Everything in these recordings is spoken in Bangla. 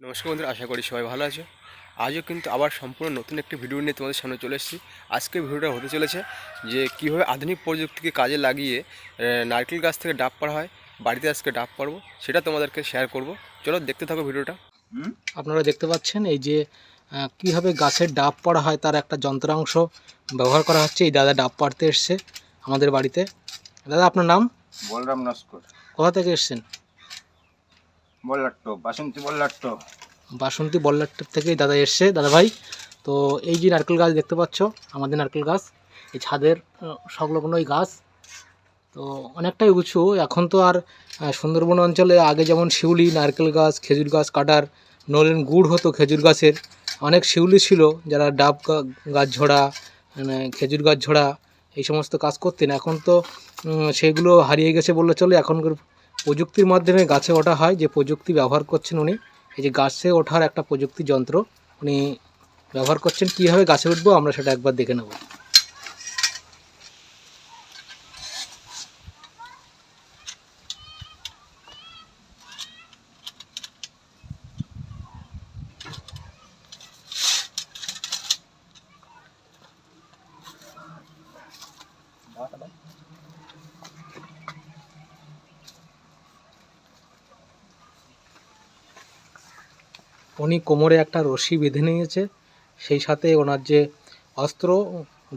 নমস্কার বন্ধুরা আশা করি সবাই ভালো আছে। আজও কিন্তু আবার সম্পূর্ণ নতুন একটি ভিডিও নিয়ে তোমাদের সামনে চলে এসেছি। আজকে ভিডিওটা হতে চলেছে যে কীভাবে আধুনিক প্রযুক্তিকে কাজে লাগিয়ে নারকেল গাছ থেকে ডাব পাড়া হয় বাড়িতে আজকে ডাব পারব সেটা তোমাদেরকে শেয়ার করব। চলো দেখতে থাকো ভিডিওটা। আপনারা দেখতে পাচ্ছেন এই যে কীভাবে গাছের ডাব পাড়া হয় তার একটা যন্ত্রাংশ ব্যবহার করা হচ্ছে। এই দাদা ডাব পাড়তে এসছে আমাদের বাড়িতে। দাদা আপনার নাম? বলরাম নস্কর। কোথা থেকে এসছেন? বাসন্তী বল্লাট্টো। বাসন্তী থেকেই দাদা এসছে, দাদা ভাই। তো এই যে নারকেল গাছ দেখতে পাচ্ছ, আমাদের নারকেল গাছ, এই ছাদের সংলগ্ন এই গাছ। তো অনেকটাই উঁচু, এখন তো আর সুন্দরবন অঞ্চলে আগে যেমন শিউলি, নারকেল গাছ, খেজুর গাছ কাটার নলেন গুড় হতো খেজুর গাছের। অনেক শিউলি ছিল, যারা ডাব গাছ ঝোড়া মানে খেজুর গাছ ঝোড়া, এই সমস্ত কাজ করতেন। এখন তো সেগুলো হারিয়ে গেছে বললে চলে, এখনকার প্রযুক্তির মাধ্যমে গাছে ওঠা হয়, যে প্রযুক্তি ব্যবহার করছেন উনি, এই যে গাছে ওঠার একটা প্রযুক্তি যন্ত্র উনি ব্যবহার করছেন, কীভাবে গাছে উঠবো আমরা সেটা একবার দেখে নেব। উনি কোমরে একটা রশি বেঁধে নিয়েছে, সেই সাথে ওনার যে অস্ত্র,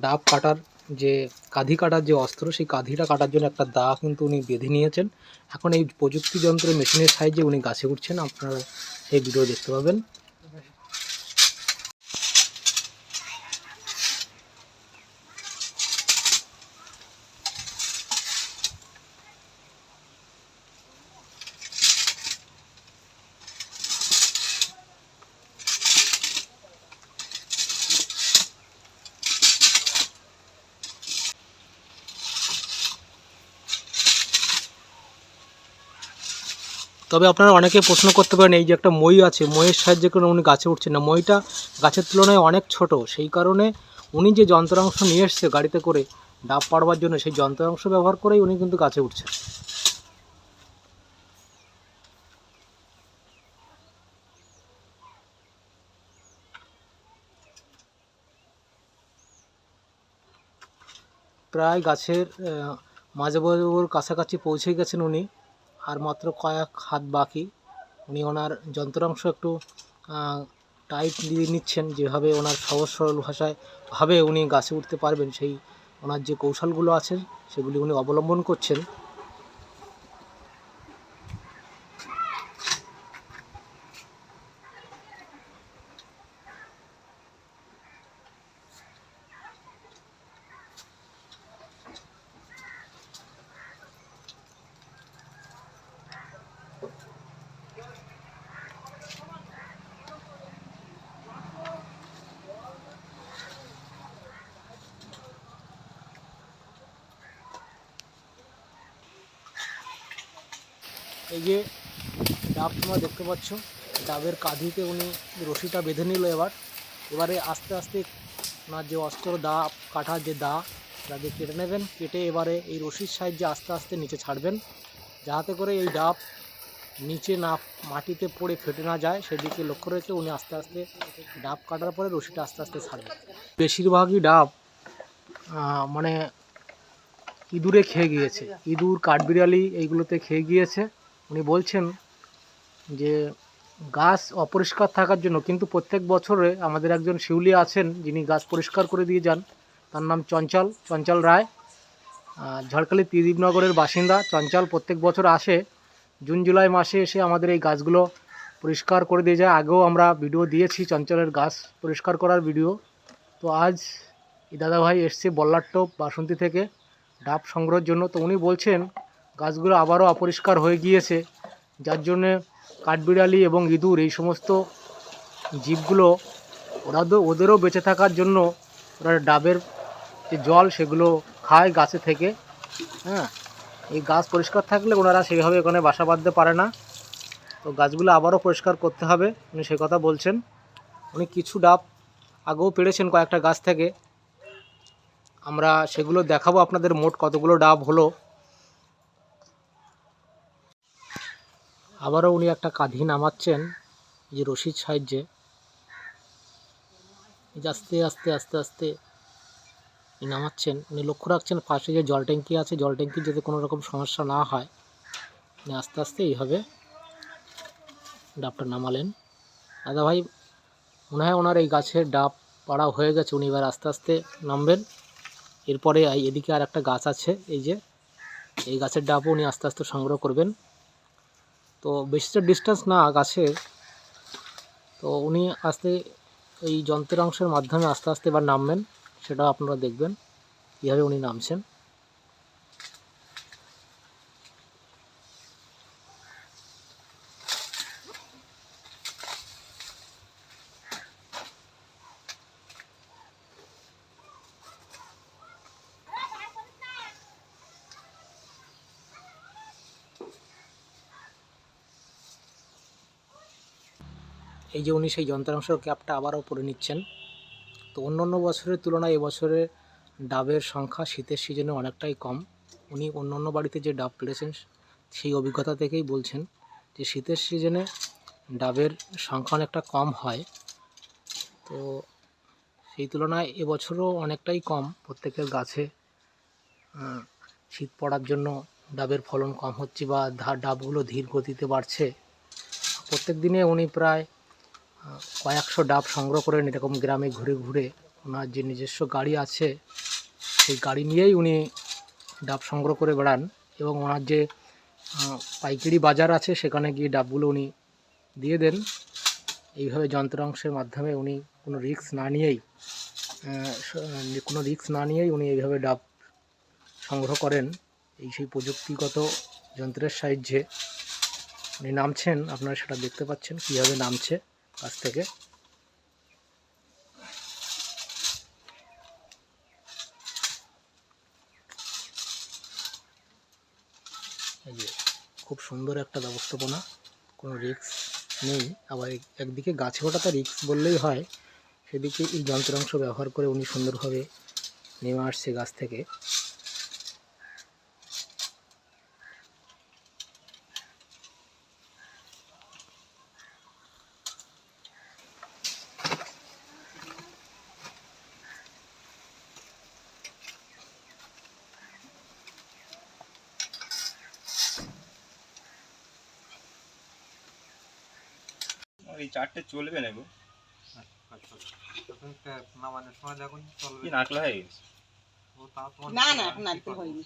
ডাব কাটার যে কাঁধি কাটার যে অস্ত্র, সেই কাঁধিটা কাটার জন্য একটা দা কিন্তু উনি বেঁধে নিয়েছেন। এখন এই প্রযুক্তি যন্ত্র মেশিনের সাহায্যে উনি গাছে উঠছেন, আপনারা সেই ভিডিও দেখতে পাবেন। তবে আপনারা অনেকে প্রশ্ন করতে পারেন, এই যে একটা মই আছে, মইয়ের সাহায্যে কোনো উনি গাছে উঠছেন না। মইটা গাছের তুলনায় অনেক ছোট, সেই কারণে উনি যে যন্ত্রাংশ নিয়ে এসছে গাড়িতে করে ডাব পাড়বার জন্য, সেই যন্ত্রাংশ ব্যবহার করেই উনি কিন্তু গাছে উঠছেন। প্রায় গাছের মাঝে বরাবর কাছাকাছি পৌঁছে গেছেন উনি। আর মাত্র কয়েক হাত বাকি। উনি ওনার যন্ত্রাংশ একটু টাইট দিয়ে নিচ্ছেন। যেভাবে ওনার সহজ সরল ভাষায় ভাবে উনি গাছে উঠতে পারবেন, সেই ওনার যে কৌশলগুলো আছে সেগুলি উনি অবলম্বন করছেন। এই যে ডাব তোমরা দেখতে পাচ্ছ, ডাবের কাঁধিতে উনি রশিটা বেঁধে নিল এবার। এবারে আস্তে আস্তে ওনার যে অস্ত্র দা কাটার যে দা, তাকে কেটে নেবেন। কেটে এবারে এই রশির সাহায্যে আস্তে আস্তে নিচে ছাড়বেন। যাতে করে এই ডাব নিচে না, মাটিতে পড়ে ফেটে না যায়, সেদিকে লক্ষ্য রেখে উনি আস্তে আস্তে ডাব কাটার পরে রশিটা আস্তে আস্তে ছাড়বেন। বেশিরভাগই ডাব মানে ইঁদুরে খেয়ে গিয়েছে। ইঁদুর, কাঠবিড়ালি এইগুলোতে খেয়ে গিয়েছে। উনি বলছেন যে গাছ অপরিষ্কার থাকার জন্য, কিন্তু প্রত্যেক বছরে আমাদের একজন শিউলি আছেন, যিনি গাছ পরিষ্কার করে দিয়ে যান। তার নাম চঞ্চল চঞ্চল রায়। ঝড়খালি ত্রিদীপনগরের বাসিন্দা চঞ্চল প্রত্যেক বছর আসে। জুন, জুলাই মাসে এসে আমাদের এই গাছগুলো পরিষ্কার করে দিয়ে যায়। আগেও আমরা ভিডিও দিয়েছি চঞ্চলের গাছ পরিষ্কার করার ভিডিও। তো আজ এই দাদাভাই এসছে বল্লাট্টপ বাসন্তী থেকে ডাব সংগ্রহের জন্য। তো উনি বলছেন গাছগুলো আবারও অপরিষ্কার হয়ে গিয়েছে, যার জন্যে কাঠবিড়ালি এবং ইঁদুর এই সমস্ত জীবগুলো ওরা তো ওদেরও বেঁচে থাকার জন্য ওরা ডাবের যে জল সেগুলো খায় গাছে থেকে। হ্যাঁ এই গাছ পরিষ্কার থাকলে ওনারা সেইভাবে ওখানে বাসা বাঁধতে পারে না। তো গাছগুলো আবারও পরিষ্কার করতে হবে, উনি সে কথা বলছেন। উনি কিছু ডাব আগেও পেরেছেন কয়েকটা গাছ থেকে। আমরা সেগুলো দেখাবো, আপনাদের মোট কতগুলো ডাব হলো। আবারও উনি একটা কাঁধি নামাচ্ছেন যে রশির সাহায্যে আস্তে আস্তে আস্তে আস্তে নামাচ্ছেন। উনি লক্ষ্য রাখছেন পাশে যে জল ট্যাঙ্কি আছে, জল ট্যাঙ্কির যাতে কোনো রকম সমস্যা না হয়। উনি আস্তে আস্তে এইভাবে ডাবটা নামালেন। দাদা ভাই, মনে হয় ওনার এই গাছের ডাব পাড়া হয়ে গেছে, উনি এবার আস্তে আস্তে নামবেন। এরপরে এদিকে আর একটা গাছ আছে, এই যে এই গাছের ডাবও উনি আস্তে আস্তে সংগ্রহ করবেন। তো বেশিটা ডিস্টেন্স না গাছে তো উনি আস্তে এই যন্ত্রের অংশের মাধ্যমে আস্তে আস্তে এবার নামবেন সেটা আপনারা দেখবেন, কীভাবে উনি নামছেন। এই যে উনি সেই যন্ত্রাংশের ক্যাপটা আবারও পরে নিচ্ছেন। তো অন্য অন্য বছরের তুলনায় এবছরে ডাবের সংখ্যা শীতের সিজনে অনেকটাই কম। উনি অন্য অন্য বাড়িতে যে ডাব পেরেছেন সেই অভিজ্ঞতা থেকেই বলছেন যে শীতের সিজনে ডাবের সংখ্যা অনেকটা কম হয়। তো সেই তুলনায় এবছরও অনেকটাই কম। প্রত্যেকের গাছে শীত পড়ার জন্য ডাবের ফলন কম হচ্ছে বা ডাবগুলো ধীর গতিতে বাড়ছে। প্রত্যেক দিনে উনি প্রায় কয়েকশো ডাব সংগ্রহ করেন এরকম গ্রামে ঘুরে ঘুরে ওনার যে নিজস্ব গাড়ি আছে, সেই গাড়ি নিয়েই উনি ডাব সংগ্রহ করে বেড়ান এবং ওনার যে পাইকারি বাজার আছে সেখানে গিয়ে ডাবগুলো উনি দিয়ে দেন। এইভাবে যন্ত্রাংশের মাধ্যমে উনি কোনো রিস্ক না নিয়েই কোনো রিস্ক না নিয়েই উনি এইভাবে ডাব সংগ্রহ করেন। এই সেই প্রযুক্তিগত যন্ত্রের সাহায্যে উনি নামছেন, আপনারা সেটা দেখতে পাচ্ছেন কীভাবে নামছে। কাছ থেকে। খুব সুন্দর একটা ব্যবস্থাপনা, কোনো রিস্ক নেই। আবার এক- একদিকে গাছে ওঠাতে রিস্ক বললেই হয়, সেদিকে এই যন্ত্রাংশ ব্যবহার করে উনি সুন্দরভাবে নেমে আসছে গাছ থেকে। এই চারটে চলবে না গো। আচ্ছা তখন দেখুন চলবে। নাকলা হয়ে গেছে? ও তা না না এখন নারকেল হয়নি।